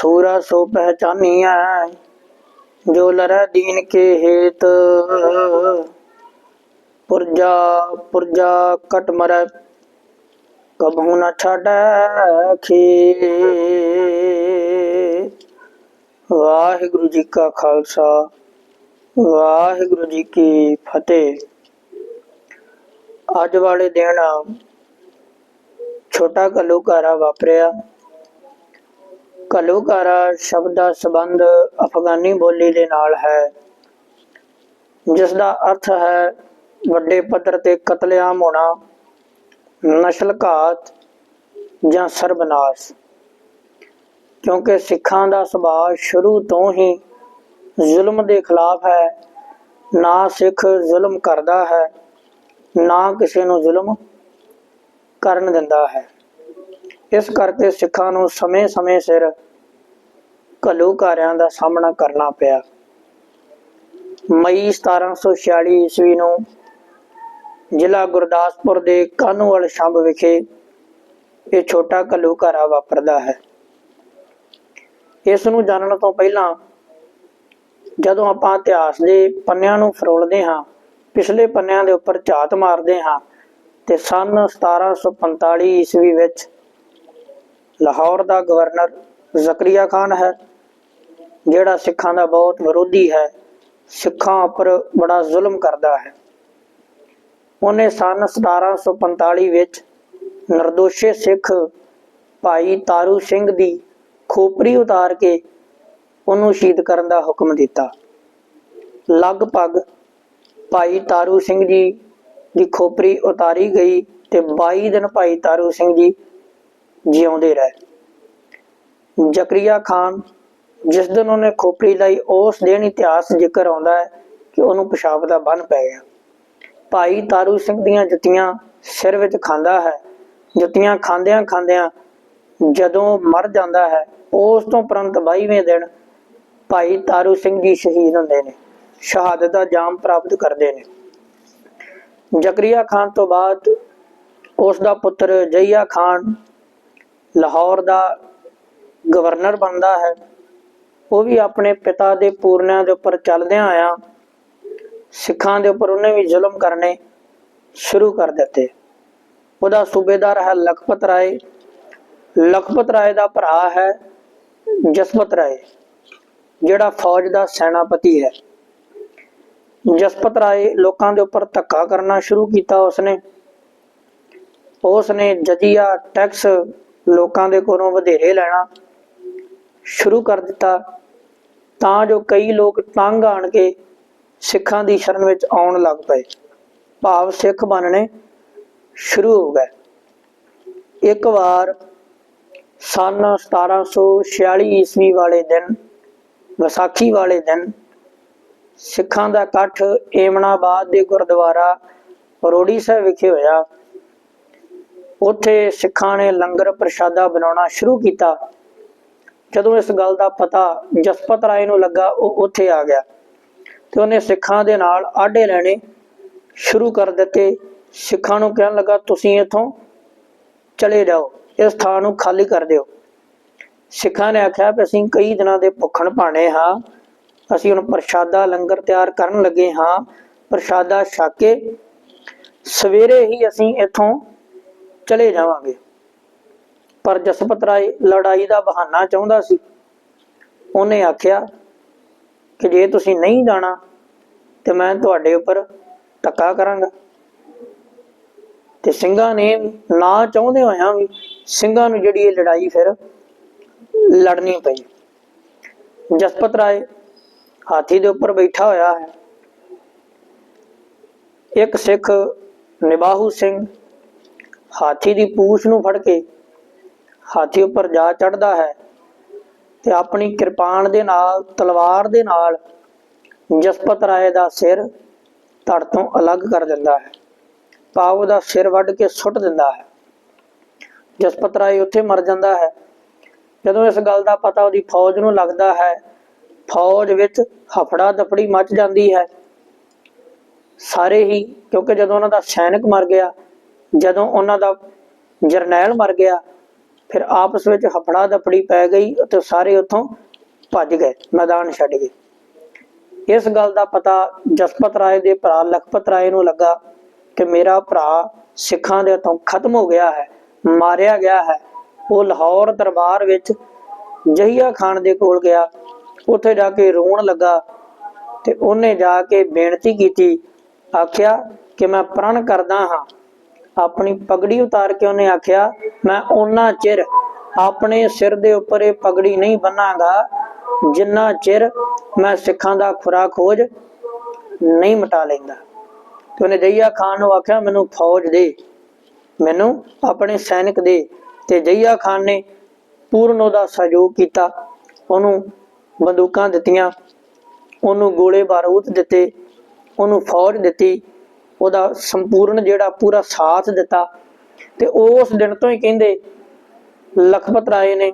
ਸੂਰਾ ਸੋ ਪਹਿਚਾਨੀਐ ਜੋ ਲਰੈ ਦੀਨ ਕੇ ਹੇਤ ਪੁਰਜਾ ਪੁਰਜਾ ਕਟ ਮਰੈ ਕਬਹੂ ਨ ਛਾੜੈ ਖੇ ਵਾਹਿਗੁਰੂ ਜੀ ਕਾ ਖਾਲਸਾ ਵਾਹਿਗੁਰੂ ਜੀ ਕੀ ਫਤਿਹ ਅੱਜ ਵਾਲੇ ਦਿਨ ਛੋਟਾ ਘੱਲੂਘਾਰਾ ਵਾਪਰਿਆ ਘੱਲੂਘਾਰਾ ਸ਼ਬਦ ਦਾ ਸੰਬੰਧ ਅਫਗਾਨੀ ਬੋਲੀ ਦੇ ਨਾਲ ਹੈ ਜਿਸ ਦਾ ਅਰਥ ਹੈ ਵੱਡੇ ਪੱਧਰ ਤੇ ਕਤਲੇਆਮ ਹੋਣਾ, ਨਸਲ ਘਾਤ ਜਾਂ ਸਰਬਨਾਸ਼। ਕਿਉਂਕਿ ਸਿੱਖਾਂ ਦਾ ਸੁਭਾਅ ਸ਼ੁਰੂ ਤੋਂ ਹੀ ਜ਼ੁਲਮ ਦੇ ਖਿਲਾਫ ਹੈ, ਨਾ ਸਿੱਖ ਜ਼ੁਲਮ ਕਰਦਾ ਹੈ, ਨਾ ਕਿਸੇ ਨੂੰ ਜ਼ੁਲਮ ਕਰਨ ਦਿੰਦਾ ਹੈ। ਇਸ ਕਰਕੇ ਸਿੱਖਾਂ ਨੂੰ ਸਮੇਂ-ਸਮੇਂ ਸਿਰ ਘੱਲੂਘਾਰਿਆਂ ਦਾ ਸਾਹਮਣਾ ਕਰਨਾ ਪਿਆ। ਮਈ 1746 ਈਸਵੀ ਨੂੰ ਜ਼ਿਲ੍ਹਾ ਗੁਰਦਾਸਪੁਰ ਦੇ ਕਾਨੂੰਵਾਲ ਸ਼ੰਭ ਵਿਖੇ ਇਹ ਛੋਟਾ ਘੱਲੂਘਾਰਾ ਵਾਪਰਦਾ ਹੈ। ਇਸ ਨੂੰ ਜਾਣਨ ਤੋਂ ਪਹਿਲਾਂ ਜਦੋਂ ਆਪਾਂ ਇਤਿਹਾਸ ਦੇ ਪੰਨਿਆਂ ਨੂੰ ਫਰੋਲਦੇ ਹਾਂ, ਪਿਛਲੇ ਪੰਨਿਆਂ ਦੇ ਉੱਪਰ ਝਾਤ ਮਾਰਦੇ ਹਾਂ, ਤੇ ਸਨ 1745 ਈਸਵੀ ਵਿੱਚ ਲਾਹੌਰ ਦਾ ਗਵਰਨਰ ਜ਼ਕਰੀਆ ਖਾਨ ਹੈ, ਜਿਹੜਾ ਸਿੱਖਾਂ ਦਾ ਬਹੁਤ ਵਿਰੋਧੀ ਹੈ, ਸਿੱਖਾਂ ਉੱਪਰ ਬੜਾ ਜ਼ੁਲਮ ਕਰਦਾ ਹੈ। ਉਹਨੇ ਸਨ 1745 ਵਿੱਚ ਨਿਰਦੋਸ਼ੇ ਸਿੱਖ ਭਾਈ ਤਾਰੂ ਸਿੰਘ ਦੀ ਖੋਪਰੀ ਉਤਾਰ ਕੇ ਉਹਨੂੰ ਸ਼ਹੀਦ ਕਰਨ ਦਾ ਹੁਕਮ ਦਿੱਤਾ। ਲਗਭਗ ਭਾਈ ਤਾਰੂ ਸਿੰਘ ਜੀ ਦੀ ਖੋਪਰੀ ਉਤਾਰੀ ਗਈ ਤੇ 22 ਦਿਨ ਭਾਈ ਤਾਰੂ ਸਿੰਘ ਜੀ ਜਿਉਂਦੇ ਰਹਿ। ਜ਼ਕਰੀਆ ਖਾਨ ਜਿਸ ਦਿਨ ਉਹਨੇ ਖੋਪਰੀ ਲਈ, ਉਸ ਦਿਨ ਇਤਿਹਾਸ ਜ਼ਿਕਰ ਆਉਂਦਾ ਹੈ ਕਿ ਉਹਨੂੰ ਪਿਸ਼ਾਬ ਦਾ ਬੰਨ ਪੈ ਗਿਆ। ਭਾਈ ਤਾਰੂ ਸਿੰਘ ਦੀਆਂ ਜੁੱਤੀਆਂ ਸਿਰ ਵਿੱਚ ਖਾਂਦਾ ਹੈ। ਜੁੱਤੀਆਂ ਖਾਂਦਿਆਂ ਖਾਂਦਿਆਂ ਜਦੋਂ ਮਰ ਜਾਂਦਾ ਹੈ, ਉਸ ਤੋਂ ਪ੍ਰੰਤ 22ਵੇਂ ਦਿਨ ਭਾਈ ਤਾਰੂ ਸਿੰਘ ਜੀ ਸ਼ਹੀਦ ਹੁੰਦੇ ਨੇ, ਸ਼ਹਾਦਤ ਦਾ ਜਾਮ ਪ੍ਰਾਪਤ ਕਰਦੇ ਨੇ। ਜ਼ਕਰੀਆ ਖਾਨ ਤੋਂ ਬਾਅਦ ਉਸ ਦਾ ਪੁੱਤਰ ਜਈਆ ਖਾਨ ਲਾਹੌਰ ਦਾ ਗਵਰਨਰ ਬਣਦਾ ਹੈ। ਉਹ ਵੀ ਆਪਣੇ ਪਿਤਾ ਦੇ ਪੂਰਨਿਆਂ ਦੇ ਉੱਪਰ ਚੱਲਦਿਆਂ ਆਇਆ। ਸਿੱਖਾਂ ਦੇ ਉੱਪਰ ਉਹਨੇ ਵੀ ਜ਼ੁਲਮ ਕਰਨੇ ਸ਼ੁਰੂ ਕਰ ਦਿੱਤੇ। ਉਹਦਾ ਸੂਬੇਦਾਰ ਹੈ ਲਖਪਤ ਰਾਏ। ਲਖਪਤ ਰਾਏ ਦਾ ਭਰਾ ਹੈ ਜਸਪਤ ਰਾਏ, ਜਿਹੜਾ ਫੌਜ ਦਾ ਸੈਨਾਪਤੀ ਹੈ। ਜਸਪਤ ਰਾਏ ਲੋਕਾਂ ਦੇ ਉੱਪਰ ਧੱਕਾ ਕਰਨਾ ਸ਼ੁਰੂ ਕੀਤਾ ਉਸਨੇ। ਉਸਨੇ ਜਜੀਆ ਟੈਕਸ ਲੋਕਾਂ ਦੇ ਕੋਲੋਂ ਵਧੇਰੇ ਲੈਣਾ ਸ਼ੁਰੂ ਕਰ ਦਿੱਤਾ। ਤਾਂ ਜੋ ਕਈ ਲੋਕ ਤੰਗ ਆਣ ਕੇ ਸਿੱਖਾਂ ਦੀ ਸ਼ਰਨ ਵਿੱਚ ਆਉਣ ਲੱਗ ਪਏ। ਭਾਵ ਸਿੱਖ ਬਣਨੇ ਸ਼ੁਰੂ ਹੋ ਗਏ। ਇੱਕ ਵਾਰ ਸਨ 1746 ਈਸਵੀ ਵਾਲੇ ਦਿਨ, ਵਿਸਾਖੀ ਵਾਲੇ ਦਿਨ, ਸਿੱਖਾਂ ਦਾ ਇਕੱਠ ਏਮਨਾਬਾਦ ਦੇ ਗੁਰਦੁਆਰਾ ਰੋੜੀ ਸਾਹਿਬ ਵਿਖੇ ਹੋਇਆ। ਉੱਥੇ ਸਿੱਖਾਂ ਨੇ ਲੰਗਰ ਪ੍ਰਸ਼ਾਦਾ ਬਣਾਉਣਾ ਸ਼ੁਰੂ ਕੀਤਾ। ਜਦੋਂ ਇਸ ਗੱਲ ਦਾ ਪਤਾ ਜਸਪਤ ਰਾਏ ਨੂੰ ਲੱਗਾ, ਉਹ ਉੱਥੇ ਆ ਗਿਆ ਤੇ ਉਹਨੇ ਸਿੱਖਾਂ ਦੇ ਨਾਲ ਆਡੇ ਲੈਣੇ ਸ਼ੁਰੂ ਕਰ ਦਿੱਤੇ। ਸਿੱਖਾਂ ਨੂੰ ਕਹਿਣ ਲੱਗਾ, ਤੁਸੀਂ ਇੱਥੋਂ ਚਲੇ ਜਾਓ, ਇਸ ਥਾਂ ਨੂੰ ਖਾਲੀ ਕਰ ਦਿਓ। ਸਿੱਖਾਂ ਨੇ ਆਖਿਆ ਕਿ ਅਸੀਂ ਕਈ ਦਿਨਾਂ ਦੇ ਭੁੱਖਣ ਭਾਣੇ ਹਾਂ। ਅਸੀਂ ਹੁਣ ਪ੍ਰਸ਼ਾਦਾ, ਲੰਗਰ ਤਿਆਰ ਕਰਨ ਲੱਗੇ ਹਾਂ। ਪ੍ਰਸ਼ਾਦਾ ਛਕ ਕੇ ਸਵੇਰੇ ਹੀ ਅਸੀਂ ਇੱਥੋਂ ਚਲੇ ਜਾਵਾਂਗੇ। ਪਰ ਜਸਪਤ ਰਾਏ ਲੜਾਈ ਦਾ ਬਹਾਨਾ ਚਾਹੁੰਦਾ ਸੀ। ਉਹਨੇ ਆਖਿਆ ਕਿ ਜੇ ਤੁਸੀਂ ਨਹੀਂ ਜਾਣਾ, ਤੇ ਮੈਂ ਤੁਹਾਡੇ ਉੱਪਰ ਧੱਕਾ ਕਰਾਂਗਾ। ਤੇ ਸਿੰਘਾਂ ਨੇ ਨਾ ਚਾਹੁੰਦੇ ਹੋਇਆਂ ਵੀ ਸਿੰਘਾਂ ਨੂੰ ਜਿਹੜੀ ਇਹ ਲੜਾਈ ਫਿਰ ਲੜਨੀ ਪਈ। ਜਸਪਤ ਰਾਏ ਹਾਥੀ ਦੇ ਉੱਪਰ ਬੈਠਾ ਹੋਇਆ ਹੈ। ਇੱਕ ਸਿੱਖ ਨਿਬਾਹੂ ਸਿੰਘ ਹਾਥੀ ਦੀ ਪੂਛ ਨੂੰ ਫੜ ਕੇ ਹਾਥੀ ਉੱਪਰ ਜਾ ਚੜਦਾ ਹੈ ਤੇ ਆਪਣੀ ਕਿਰਪਾਨ ਦੇ ਨਾਲ, ਤਲਵਾਰ ਦੇ ਨਾਲ ਜਸਪਤ ਰਾਏ ਦਾ ਸਿਰ ਧੜ ਤੋਂ ਅਲੱਗ ਕਰ ਦਿੰਦਾ ਹੈ। ਪਾਵ ਦਾ ਸਿਰ ਵੱਢ ਕੇ ਸੁੱਟ ਦਿੰਦਾ ਹੈ। ਜਸਪਤ ਰਾਏ ਉੱਥੇ ਮਰ ਜਾਂਦਾ ਹੈ। ਜਦੋਂ ਇਸ ਗੱਲ ਦਾ ਪਤਾ ਉਹਦੀ ਫੌਜ ਨੂੰ ਲੱਗਦਾ ਹੈ, ਫੌਜ ਵਿੱਚ ਹਫੜਾ ਦਫੜੀ ਮਚ ਜਾਂਦੀ ਹੈ। ਸਾਰੇ ਹੀ, ਕਿਉਂਕਿ ਜਦੋਂ ਉਹਨਾਂ ਦਾ ਸੈਨਿਕ ਮਰ ਗਿਆ ਜਦੋਂ ਉਹਨਾਂ ਦਾ ਜਰਨੈਲ ਮਰ ਗਿਆ, ਫਿਰ ਆਪਸ ਵਿੱਚ ਹਫੜਾ ਦਫੜੀ ਪੈ ਗਈ ਤੇ ਸਾਰੇ ਉੱਥੋਂ ਭੱਜ ਗਏ, ਮੈਦਾਨ ਛੱਡ ਗਏ। ਇਸ ਗੱਲ ਦਾ ਪਤਾ ਜਸਪਤ ਰਾਏ ਦੇ ਭਰਾ ਲਖਪਤ ਰਾਏ ਨੂੰ ਲੱਗਾ ਕਿ ਮੇਰਾ ਭਰਾ ਸਿੱਖਾਂ ਦੇ ਹੱਥੋਂ ਖਤਮ ਹੋ ਗਿਆ ਹੈ, ਮਾਰਿਆ ਗਿਆ ਹੈ। ਉਹ ਲਾਹੌਰ ਦਰਬਾਰ ਵਿੱਚ ਜਹੀਆ ਖਾਨ ਦੇ ਕੋਲ ਗਿਆ। ਉੱਥੇ ਜਾ ਕੇ ਰੋਣ ਲੱਗਾ ਤੇ ਉਹਨੇ ਜਾ ਕੇ ਬੇਨਤੀ ਕੀਤੀ, ਆਖਿਆ ਕਿ ਮੈਂ ਪ੍ਰਣ ਕਰਦਾ ਹਾਂ ਆਪਣੀ ਪਗੜੀ ਉਤਾਰ ਕੇ ਉਹਨੇ ਆਖਿਆ, ਮੈਂ ਉਹਨਾਂ ਚਿਰ ਆਪਣੇ ਸਿਰ ਦੇ ਉੱਪਰ ਇਹ ਪਗੜੀ ਨਹੀਂ ਬੰਨਾਂਗਾ ਜਿੰਨਾ ਚਿਰ ਮੈਂ ਸਿੱਖਾਂ ਦਾ ਖੁਰਾ ਖੋਜ ਨਹੀਂ ਮਟਾ ਲੈਂਦਾ। ਤੇ ਉਹਨੇ ਜਈਆ ਖਾਨ ਨੂੰ ਆਖਿਆ, ਮੈਨੂੰ ਫੌਜ ਦੇ, ਮੈਨੂੰ ਆਪਣੇ ਸੈਨਿਕ ਦੇ। ਤੇ ਜਈਆ ਖਾਨ ਨੇ ਪੂਰਨ ਉਹਦਾ ਸਹਿਯੋਗ ਕੀਤਾ। ਉਹਨੂੰ ਬੰਦੂਕਾਂ ਦਿੱਤੀਆਂ, ਉਹਨੂੰ ਗੋਲੇ ਬਾਰੂਦ ਦਿੱਤੇ, ਉਹਨੂੰ ਫੌਜ ਦਿੱਤੀ। ਉਹਦਾ ਸੰਪੂਰਨ ਜਿਹੜਾ ਪੂਰਾ ਸਾਥ ਦਿੱਤਾ ਤੇ ਉਸ ਦਿਨ ਤੋਂ ਹੀ ਕਹਿੰਦੇ ਲਖਪਤ ਰਾਏ ਨੇ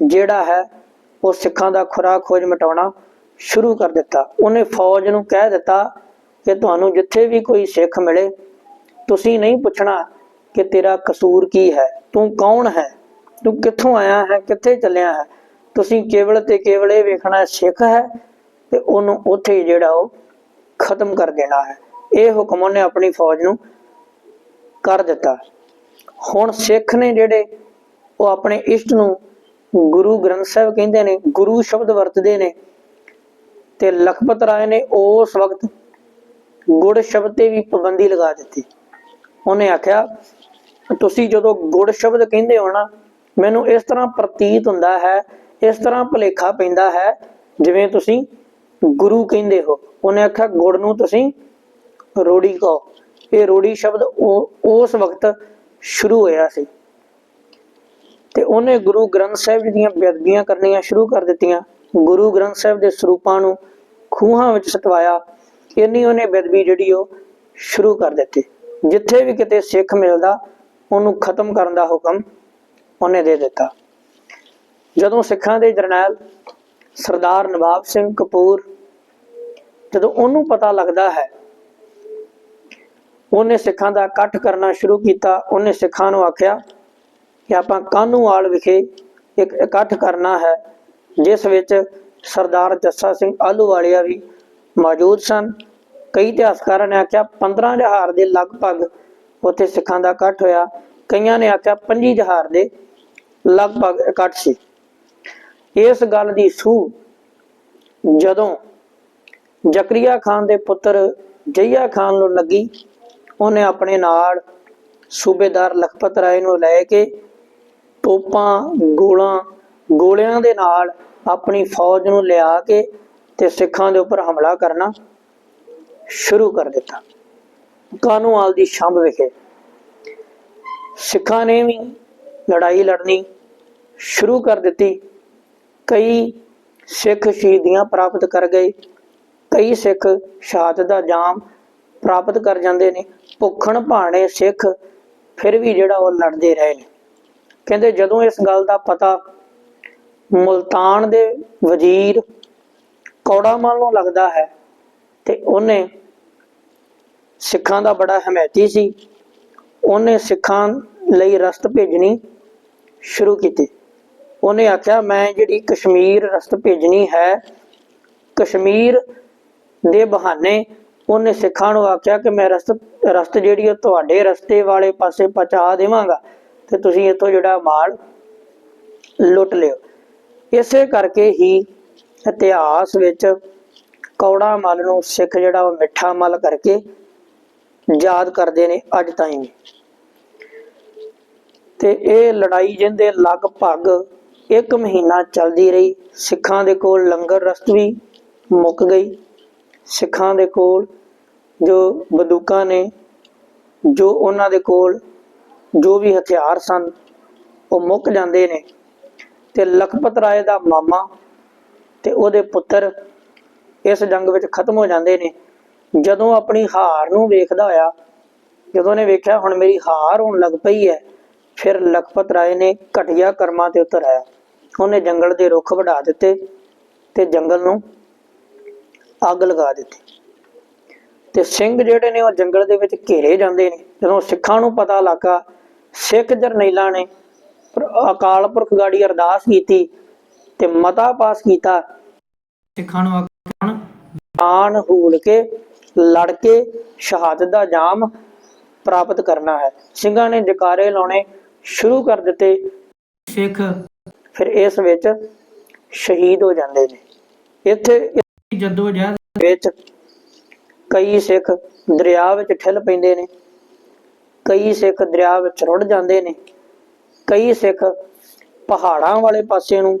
ਜਿਹੜਾ ਹੈ ਉਹ ਸਿੱਖਾਂ ਦਾ ਖੁਰਾ ਖੋਜ ਮਟਾਉਣਾ ਸ਼ੁਰੂ ਕਰ ਦਿੱਤਾ। ਉਹਨੇ ਫੌਜ ਨੂੰ ਕਹਿ ਦਿੱਤਾ ਕਿ ਤੁਹਾਨੂੰ ਜਿੱਥੇ ਵੀ ਕੋਈ ਸਿੱਖ ਮਿਲੇ, ਤੁਸੀਂ ਨਹੀਂ ਪੁੱਛਣਾ ਕਿ ਤੇਰਾ ਕਸੂਰ ਕੀ ਹੈ, ਤੂੰ ਕੌਣ ਹੈ, ਤੂੰ ਕਿੱਥੋਂ ਆਇਆ ਹੈ, ਕਿੱਥੇ ਚੱਲਿਆ ਹੈ, ਤੁਸੀਂ ਕੇਵਲ ਤੇ ਕੇਵਲ ਇਹ ਵੇਖਣਾ ਸਿੱਖ ਹੈ ਤੇ ਉਹਨੂੰ ਉੱਥੇ ਹੀ ਜਿਹੜਾ ਉਹ ਖਤਮ ਕਰ ਦੇਣਾ ਹੈ। ਇਹ ਹੁਕਮ ਉਹਨੇ ਆਪਣੀ ਫੌਜ ਨੂੰ ਕਰ ਦਿੱਤਾ। ਹੁਣ ਸਿੱਖ ਨੇ ਜਿਹੜੇ ਉਹ ਆਪਣੇ ਇਸ਼ਟ ਨੂੰ ਗੁਰੂ ਗ੍ਰੰਥ ਸਾਹਿਬ ਕਹਿੰਦੇ ਨੇ, ਗੁਰੂ ਸ਼ਬਦ ਵਰਤਦੇ ਨੇ ਤੇ ਲਖਪਤ ਰਾਏ ਨੇ ਉਸ ਵਕਤ ਗੁੜ ਸ਼ਬਦ ਤੇ ਵੀ ਪਾਬੰਦੀ ਲਗਾ ਦਿੱਤੀ। ਉਹਨੇ ਆਖਿਆ, ਤੁਸੀਂ ਜਦੋਂ ਗੁੜ ਸ਼ਬਦ ਕਹਿੰਦੇ ਹੋ ਨਾ, ਮੈਨੂੰ ਇਸ ਤਰ੍ਹਾਂ ਪ੍ਰਤੀਤ ਹੁੰਦਾ ਹੈ, ਇਸ ਤਰ੍ਹਾਂ ਭੁਲੇਖਾ ਪੈਂਦਾ ਹੈ, ਜਿਵੇਂ ਤੁਸੀਂ ਗੁਰੂ ਕਹਿੰਦੇ ਹੋ। ਉਹਨੇ ਆਖਿਆ, ਗੁੜ ਨੂੰ ਤੁਸੀਂ ਰੋੜੀ ਕਹੋ। ਇਹ ਰੋੜੀ ਸ਼ਬਦ ਉਹ, ਉਸ ਵਕਤ ਸ਼ੁਰੂ ਹੋਇਆ ਸੀ। ਤੇ ਉਹਨੇ ਗੁਰੂ ਗ੍ਰੰਥ ਸਾਹਿਬ ਜੀ ਦੀਆਂ ਬੇਅਦਬੀਆਂ ਕਰਨੀਆਂ ਸ਼ੁਰੂ ਕਰ ਦਿੱਤੀਆਂ। ਗੁਰੂ ਗ੍ਰੰਥ ਸਾਹਿਬ ਦੇ ਸਰੂਪਾਂ ਨੂੰ ਖੂਹਾਂ ਵਿੱਚ ਸਟਵਾਇਆ ਇੰਨੀ ਉਹਨੇ ਬੇਅਦਬੀ ਜਿਹੜੀ ਉਹ ਸ਼ੁਰੂ ਕਰ ਦਿੱਤੀ। ਜਿੱਥੇ ਵੀ ਕਿਤੇ ਸਿੱਖ ਮਿਲਦਾ, ਉਹਨੂੰ ਖਤਮ ਕਰਨ ਦਾ ਹੁਕਮ ਉਹਨੇ ਦੇ ਦਿੱਤਾ। ਜਦੋਂ ਸਿੱਖਾਂ ਦੇ ਜਰਨੈਲ ਸਰਦਾਰ ਨਵਾਬ ਸਿੰਘ ਕਪੂਰ, ਜਦੋਂ ਉਹਨੂੰ ਪਤਾ ਲੱਗਦਾ ਹੈ ਉਹਨੇ ਸਿੱਖਾਂ ਦਾ ਇਕੱਠ ਕਰਨਾ ਸ਼ੁਰੂ ਕੀਤਾ। ਉਹਨੇ ਸਿੱਖਾਂ ਨੂੰ ਆਖਿਆ ਕਿ ਆਪਾਂ ਕਾਨੂੰਵਾਲ ਵਿਖੇ ਇੱਕ, ਇਕੱਠ ਕਰਨਾ ਹੈ, ਜਿਸ ਵਿੱਚ ਸਰਦਾਰ ਜੱਸਾ ਸਿੰਘ ਆਲੂਵਾਲੀਆ ਵੀ ਮੌਜੂਦ ਸਨ। ਕਈ ਇਤਿਹਾਸਕਾਰਾਂ ਨੇ ਆਖਿਆ 15 ਜਹਾਰ ਦੇ ਲਗਭਗ ਉੱਥੇ ਸਿੱਖਾਂ ਦਾ ਇਕੱਠ ਹੋਇਆ। ਕਈਆਂ ਨੇ ਆਖਿਆ 25 ਜਹਾਰ ਦੇ ਲਗਭਗ ਇਕੱਠ ਸੀ। ਇਸ ਗੱਲ ਦੀ ਸੂਹ ਜਦੋਂ ਜ਼ਕਰੀਆ ਖਾਨ ਦੇ ਪੁੱਤਰ ਜਈਆ ਖਾਨ ਨੂੰ ਲੱਗੀ ਉਹਨੇ ਆਪਣੇ ਨਾਲ ਸੂਬੇਦਾਰ ਲਖਪਤ ਰਾਏ ਨੂੰ ਲੈ ਕੇ ਤੋਪਾਂ, ਗੋਲਾਂ, ਗੋਲਿਆਂ ਦੇ ਨਾਲ ਆਪਣੀ ਫੌਜ ਨੂੰ ਲਿਆ ਕੇ ਤੇ ਸਿੱਖਾਂ ਦੇ ਉੱਪਰ ਹਮਲਾ ਕਰਨਾ ਸ਼ੁਰੂ ਕਰ ਦਿੱਤਾ। ਕਾਨੂੰਵਾਲ ਦੀ ਸ਼ੰਭ ਵਿਖੇ ਸਿੱਖਾਂ ਨੇ ਵੀ ਲੜਾਈ ਲੜਨੀ ਸ਼ੁਰੂ ਕਰ ਦਿੱਤੀ। ਕਈ ਸਿੱਖ ਸ਼ਹੀਦੀਆਂ ਪ੍ਰਾਪਤ ਕਰ ਗਏ, ਕਈ ਸਿੱਖ ਸ਼ਹਾਦਤ ਦਾ ਜਾਮ ਪ੍ਰਾਪਤ ਕਰ ਜਾਂਦੇ ਨੇ। ਭੁੱਖਣ ਭਾਣੇ ਸਿੱਖ, ਫਿਰ ਵੀ ਜਿਹੜਾ ਉਹ ਲੜਦੇ ਰਹੇ ਨੇ। ਕਹਿੰਦੇ ਜਦੋਂ ਇਸ ਗੱਲ ਦਾ ਪਤਾ ਮੁਲਤਾਨ ਦੇ ਵਜ਼ੀਰ ਕੌੜਾ ਕੌੜਾਮਲ ਨੂੰ ਲੱਗਦਾ ਹੈ ਤੇ ਉਹਨੇ ਸਿੱਖਾਂ ਦਾ ਬੜਾ ਹਮਾਇਤੀ ਸੀ, ਉਹਨੇ ਸਿੱਖਾਂ ਲਈ ਰਸਤ ਭੇਜਣੀ ਸ਼ੁਰੂ ਕੀਤੀ। ਉਹਨੇ ਆਖਿਆ, ਮੈਂ ਜਿਹੜੀ ਕਸ਼ਮੀਰ ਰਸਤ ਭੇਜਣੀ ਹੈ, ਕਸ਼ਮੀਰ ਦੇ ਬਹਾਨੇ ਉਹਨੇ ਸਿੱਖਾਂ ਨੂੰ ਆਖਿਆ ਕਿ ਮੈਂ ਰਸਤ ਰਸਤ ਜਿਹੜੀ ਉਹ ਤੁਹਾਡੇ ਰਸਤੇ ਵਾਲੇ ਪਾਸੇ ਪਹੁੰਚਾ ਦੇਵਾਂਗਾ ਤੇ ਤੁਸੀਂ ਇੱਥੋਂ ਜਿਹੜਾ ਮਾਲ ਲੁੱਟ ਲਿਓ। ਇਸੇ ਕਰਕੇ ਹੀ ਇਤਿਹਾਸ ਵਿੱਚ ਕੌੜਾ ਮਲ ਨੂੰ ਸਿੱਖ ਜਿਹੜਾ ਉਹ ਮਿੱਠਾ ਮਲ ਕਰਕੇ ਯਾਦ ਕਰਦੇ ਨੇ ਅੱਜ ਤਾਈਂ ਵੀ। ਤੇ ਇਹ ਲੜਾਈ ਜਿੰਦੇ ਲਗਭਗ ਇੱਕ ਮਹੀਨਾ ਚੱਲਦੀ ਰਹੀ, ਸਿੱਖਾਂ ਦੇ ਕੋਲ ਲੰਗਰ ਰਸਤ ਵੀ ਮੁੱਕ ਗਈ, ਸਿੱਖਾਂ ਦੇ ਕੋਲ ਜੋ ਬੰਦੂਕਾਂ ਨੇ, ਜੋ ਉਹਨਾਂ ਦੇ ਕੋਲ ਜੋ ਵੀ ਹਥਿਆਰ ਸਨ, ਉਹ ਮੁੱਕ ਜਾਂਦੇ ਨੇ। ਤੇ ਲਖਪਤ ਰਾਏ ਦਾ ਮਾਮਾ ਤੇ ਉਹਦੇ ਪੁੱਤਰ ਇਸ ਜੰਗ ਵਿੱਚ ਖਤਮ ਹੋ ਜਾਂਦੇ ਨੇ। ਜਦੋਂ ਆਪਣੀ ਹਾਰ ਨੂੰ ਵੇਖਦਾ ਹੋਇਆ ਜਦੋਂ ਨੇ ਵੇਖਿਆ ਹੁਣ ਮੇਰੀ ਹਾਰ ਹੋਣ ਲੱਗ ਪਈ ਹੈ, ਫਿਰ ਲਖਪਤ ਰਾਏ ਨੇ ਘਟੀਆ ਕਰਮਾਂ ਤੇ ਉਤਰ ਆਇਆ ਉਹਨੇ ਜੰਗਲ ਦੇ ਰੁੱਖ ਵਢਾ ਦਿੱਤੇ ਤੇ ਜੰਗਲ ਨੂੰ ਅੱਗ ਲਗਾ ਦਿੱਤੀ। ਤੇ ਸਿੰਘ ਜਿਹੜੇ ਨੇ ਉਹ ਜੰਗਲ ਦੇ ਵਿੱਚ ਘੇਰੇ ਜਾਂਦੇ ਨੇ। ਜਦੋਂ ਸਿੱਖਾਂ ਨੂੰ ਪਤਾ ਲੱਗਾ ਸਿੱਖ ਜਰਨੈਲਾਂ ਨੇ ਅਕਾਲ ਪੁਰਖ ਗਾੜੀ ਅਰਦਾਸ ਕੀਤੀ ਤੇ ਮਤਾ ਪਾਸ ਕੀਤਾ। ਸਿੱਖਾਂ ਨੂੰ ਆਖਣ ਆਣ ਹੂਲ ਕੇ ਲੜ ਕੇ ਸ਼ਹਾਦਤ ਦਾ ਜਾਮ ਪ੍ਰਾਪਤ ਕਰਨਾ ਹੈ। ਸਿੰਘਾਂ ਨੇ ਜਕਾਰੇ ਲਾਉਣੇ ਸ਼ੁਰੂ ਕਰ ਦਿੱਤੇ। ਸਿੱਖ ਫਿਰ ਇਸ ਵਿੱਚ ਸ਼ਹੀਦ ਹੋ ਜਾਂਦੇ ਨੇ। ਇੱਥੇ ਜਦੋ ਜਹਿਦ ਵਿੱਚ ਕਈ ਸਿੱਖ ਦਰਿਆ ਵਿੱਚ ਠਿਲ ਪੈਂਦੇ ਨੇ, ਕਈ ਸਿੱਖ ਦਰਿਆ ਵਿੱਚ ਰੁੜ ਜਾਂਦੇ ਨੇ, ਕਈ ਸਿੱਖ ਪਹਾੜਾਂ ਵਾਲੇ ਪਾਸੇ ਨੂੰ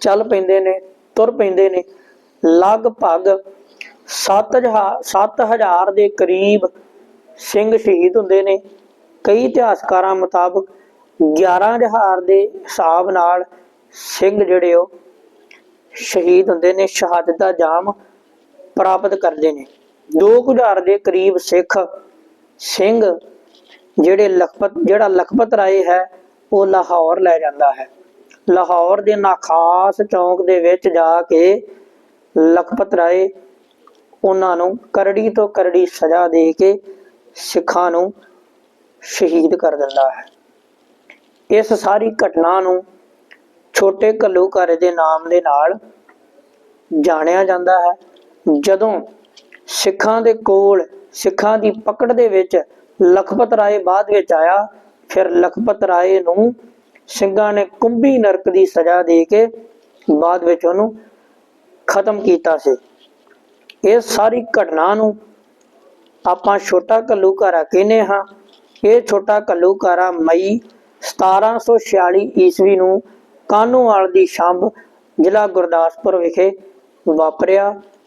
ਚੱਲ ਪੈਂਦੇ ਨੇ, ਤੁਰ ਪੈਂਦੇ ਨੇ, ਲਗਭਗ 7000 7000 ਦੇ ਕਰੀਬ ਸਿੰਘ ਸ਼ਹੀਦ ਹੁੰਦੇ ਨੇ। ਕਈ ਇਤਿਹਾਸਕਾਰਾਂ ਮੁਤਾਬਕ 11000 ਦੇ ਹਿਸਾਬ ਨਾਲ ਸਿੰਘ ਜਿਹੜੇ ਉਹ ਸ਼ਹੀਦ ਹੁੰਦੇ ਨੇ, ਸ਼ਹਾਦਤ ਦਾ ਜਾਮ ਪ੍ਰਾਪਤ ਕਰਦੇ ਨੇ। 2000 ਦੇ ਕਰੀਬ ਸਿੱਖ ਸਿੰਘ ਜਿਹੜੇ ਲਖਪਤ, ਜਿਹੜਾ ਲਖਪਤ ਰਾਏ ਹੈ, ਉਹ ਲਾਹੌਰ ਲੈ ਜਾਂਦਾ ਹੈ। ਲਾਹੌਰ ਦੇ ਨਾਖਾਸ ਚੌਂਕ ਦੇ ਵਿੱਚ ਜਾ ਕੇ ਲਖਪਤ ਰਾਏ ਉਹਨਾਂ ਨੂੰ ਕਰੜੀ ਤੋਂ ਕਰੜੀ ਸਜ਼ਾ ਦੇ ਕੇ ਸਿੱਖਾਂ ਨੂੰ ਸ਼ਹੀਦ ਕਰ ਦਿੰਦਾ ਹੈ। ਇਸ ਸਾਰੀ ਘਟਨਾ ਨੂੰ ਛੋਟੇ ਘੱਲੂਘਾਰੇ ਦੇ ਨਾਮ ਦੇ ਨਾਲ ਜਾਣਿਆ ਜਾਂਦਾ ਹੈ। ਜਦੋਂ ਸਿੱਖਾਂ ਦੇ ਕੋਲ, ਸਿੱਖਾਂ ਦੀ ਪਕੜ ਦੇ ਵਿੱਚ ਲਖਪਤ ਰਾਏ ਬਾਅਦ ਵਿੱਚ ਆਇਆ। ਫਿਰ ਲਖਪਤ ਰਾਏ ਨੂੰ ਸਿੰਘਾਂ ਨੇ ਕੁੰਭੀ ਨਰਕ ਦੀ ਸਜ਼ਾ ਦੇ ਕੇ ਬਾਅਦ ਵਿੱਚ ਉਹਨੂੰ ਖਤਮ ਕੀਤਾ ਸੀ। ਇਹ ਸਾਰੀ ਘਟਨਾ ਨੂੰ ਆਪਾਂ ਛੋਟਾ ਘੱਲੂਘਾਰਾ ਕਹਿੰਦੇ ਹਾਂ। ਇਹ ਛੋਟਾ ਘੱਲੂਘਾਰਾ ਮਈ 1746 ਈਸਵੀ ਨੂੰ ਕਾਹਨੂੰਵਾਲ ਦੀ ਸ਼ੰਭ ਜ਼ਿਲ੍ਹਾ ਗੁਰਦਾਸਪੁਰ ਵਿਖੇ ਵਾਪਰਿਆ।